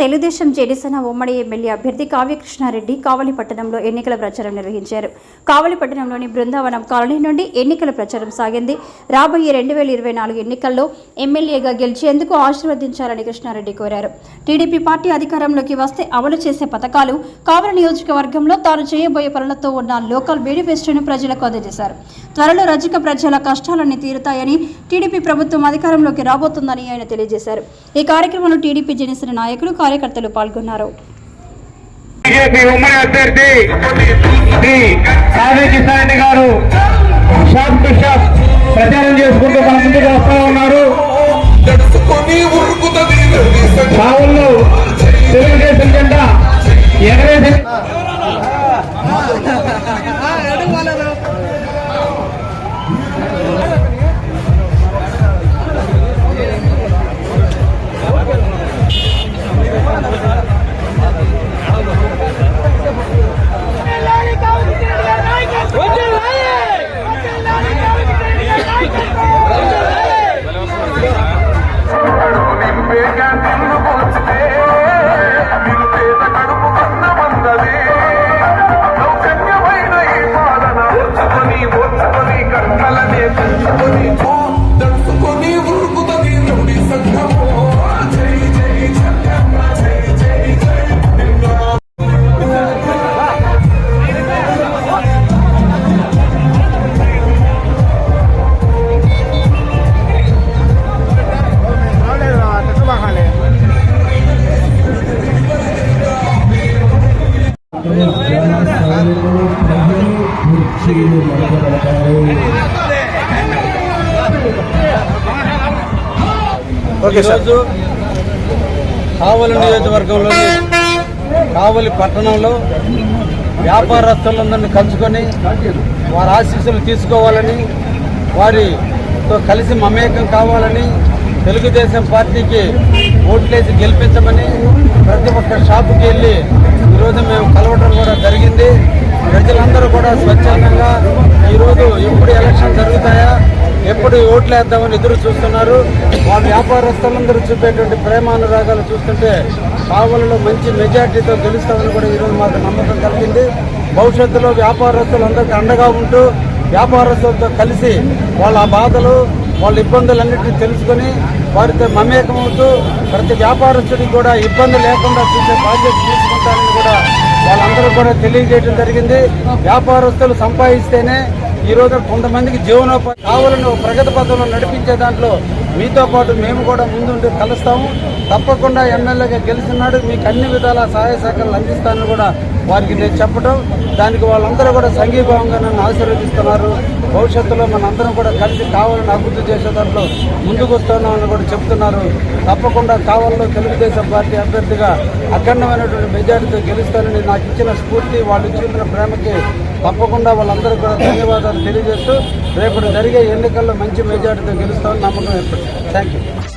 తెలుగుదేశం జనసేన ఉమ్మడి ఎమ్మెల్యే అభ్యర్థి కావ్యకృష్ణారెడ్డి కావలి పట్టణంలో ఎన్నికల ప్రచారం నిర్వహించారు. కావలి పట్టణంలోని బృందావనం కాలనీ నుండి ఎన్నికల ప్రచారం సాగింది. రాబోయే రెండు వేల ఇరవై నాలుగు ఎన్నికల్లో ఎమ్మెల్యేగా గెలిచేందుకు ఆశీర్వదించాలని కృష్ణారెడ్డి కోరారు. టీడీపీ పార్టీ అధికారంలోకి వస్తే అమలు చేసే పథకాలు కావలి నియోజకవర్గంలో తాను చేయబోయే పనులతో ఉన్న లోకల్ మేనిఫెస్టోను ప్రజలకు అందజేశారు. త్వరలో రజక ప్రజల కష్టాలన్నీ తీరుతాయని టీడీపీ ప్రభుత్వం అధికారంలోకి రాబోతుందని ఆయన తెలియజేశారు. ఈ కార్యక్రమంలో టీడీపీ జనసేన నాయకులు కార్యకర్తలు పాల్గొన్నారు. బీజేపీ ఉమ్మడి అభ్యర్థి శ్రీ గారు షాప్ టు షాప్ ప్రచారం చేసుకుంటూ మన ముందుకు ఉన్నారు. కావుల్లో తెలుగుదేశం జెండా ఎగరేసి ఈరోజు కావలి నియోజకవర్గంలో కావలి పట్టణంలో వ్యాపారస్తులందరినీ కలుసుకొని వారి ఆశీస్సులు తీసుకోవాలని వారితో కలిసి మమేకం కావాలని తెలుగుదేశం పార్టీకి ఓట్లేసి గెలిపించమని ప్రతి ఒక్క షాపుకి వెళ్ళి ఈరోజు మేము కలవడం కూడా జరిగింది. ప్రజలందరూ కూడా స్వచ్ఛందంగా ఈరోజు ఎప్పుడు ఎలక్షన్ జరుగుతాయా ఎప్పుడు ఓట్లు వేద్దామని ఎదురు చూస్తున్నారు. వాళ్ళ వ్యాపారస్తులందరూ చూపేటువంటి ప్రేమానురాగాలు చూస్తుంటే కావలలో మంచి మెజార్టీతో గెలుస్తామని కూడా ఈరోజు మాకు నమ్మకం కలిగింది. భవిష్యత్తులో వ్యాపారస్తులందరికీ అండగా ఉంటూ వ్యాపారస్తులతో కలిసి వాళ్ళ బాధలు వాళ్ళ ఇబ్బందులన్నింటినీ తెలుసుకొని వారితో మమేకమవుతూ ప్రతి వ్యాపారస్తుడికి కూడా ఇబ్బంది లేకుండా చూసే బాధ్యత తీసుకుంటారని కూడా వాళ్ళందరూ కూడా తెలియజేయడం జరిగింది. వ్యాపారస్తులు సంపాదిస్తేనే ఈ రోజు కొంతమందికి జీవనోపాధి కావాలని ప్రగతి పథంలో నడిపించే దాంట్లో మీతో పాటు మేము కూడా ముందుండి కలుస్తాము. తప్పకుండా ఎమ్మెల్యేగా గెలిచినాడు. మీకు అన్ని విధాల సహాయ సహకారాలు అందిస్తానని కూడా వారికి నేను చెప్పడం దానికి వాళ్ళందరూ కూడా సంఘీభావంగా నన్ను ఆశీర్వదిస్తున్నారు. భవిష్యత్తులో మనందరం కూడా కలిసి కావాలని అభివృద్ధి చేసే దాంట్లో ముందుకు వస్తున్నామని కూడా చెప్తున్నారు. తప్పకుండా కావాలలో తెలుగుదేశం పార్టీ అభ్యర్థిగా అఖండమైనటువంటి మెజారిటీతో గెలుస్తానని నాకు ఇచ్చిన స్ఫూర్తి వాళ్ళు చూపిన ప్రేమకి తప్పకుండా వాళ్ళందరూ కూడా ధన్యవాదాలు తెలియజేస్తూ రేపు జరిగే ఎన్నికల్లో మంచి మెజారిటీతో గెలుస్తామని నమ్మకం ఏర్పడింది Thank you.